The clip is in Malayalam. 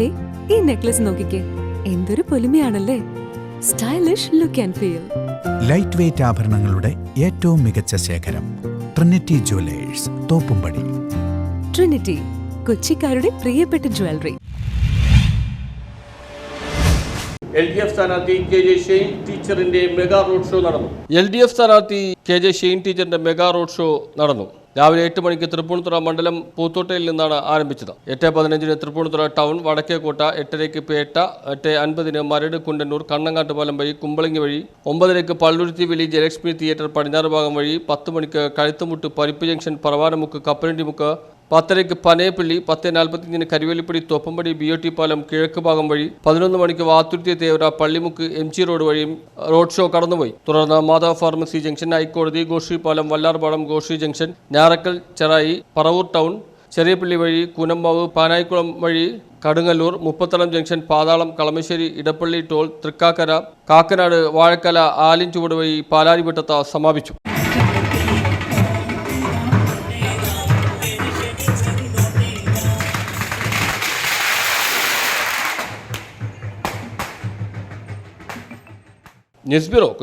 ദേ ഈ നെക്ലസ് നോക്കിക്കേ. എന്തൊരു പൊലിമയാണല്ലേ. Stylish look and feel light weight ആഭരണങ്ങളുടെ ഏറ്റവും മികച്ച ശേഖരം ട്രിനിറ്റി ജുവലേഴ്സ് തോപ്പുംപടി. ട്രിനിറ്റി കൊച്ചിക്കാരുടെ പ്രിയപ്പെട്ട ജ്വല്ലറി എൽ ഡി എഫ് സ്ഥാനാർത്ഥി കെ ജെ ഷെയ്ൻ ടീച്ചറിന്റെ മെഗാ റോഡ് ഷോ നടന്നു. എൽ ഡി എഫ് സ്ഥാനാർത്ഥി കെ ജെ ഷെയ്ൻ ടീച്ചറിന്റെ മെഗാ റോഡ് ഷോ നടന്നു. രാവിലെ എട്ട് മണിക്ക് തൃപ്പൂണിത്തുറ മണ്ഡലം പൂത്തോട്ടയിൽ നിന്നാണ് ആരംഭിച്ചത്. എട്ട് പതിനഞ്ചിന് തൃപ്പൂണിത്തുറ ടൗൺ വടക്കേക്കോട്ട എട്ടരയ്ക്ക് പേട്ട എട്ട് അൻപതിന് മരട് കുണ്ടന്നൂർ കണ്ണങ്ങാട്ടുപാലം വഴി കുമ്പളങ്ങി വഴി ഒമ്പതരയ്ക്ക് പള്ളുരുത്തി വലി ജയലക്ഷ്മി തിയേറ്റർ പടിഞ്ഞാറ് ഭാഗം വഴി പത്ത് മണിക്ക് കഴുത്തുമുട്ട് പരിപ്പ് ജംഗ്ഷൻ പറവാനമുക്ക് കപ്പലണ്ടിമുക്ക് പത്തരയ്ക്ക് പനയപ്പള്ളി പത്ത് നാൽപ്പത്തിയഞ്ചിന് Karuvelippady Thoppumpady B O T പാലം കിഴക്ക് ഭാഗം വഴി പതിനൊന്ന് മണിക്ക് വാത്തുരുത്തിയ Thevara Pallimukku M G road വഴിയും റോഡ് ഷോ കടന്നുപോയി. തുടർന്ന് മാതാ ഫാർമസി ജംഗ്ഷൻ ഹൈക്കോടതി ഗോശ്രീ പാലം വല്ലാർപാടം ഗോശ്രീ ജംഗ്ഷൻ ഞാറക്കൽ ചെറായി പറവൂർ ടൗൺ ചെറിയപ്പള്ളി വഴി കൂനമ്പാവ് പാനായിക്കുളം വഴി കടുങ്ങല്ലൂർ മുപ്പത്തളം ജംഗ്ഷൻ പാതാളം കളമശ്ശേരി ഇടപ്പള്ളി ടോൾ തൃക്കാക്കര കാക്കനാട് വാഴക്കല ആലിൻചുവട് വഴി പാലാരിവട്ടത്ത സമാപിച്ചു. Не разберу.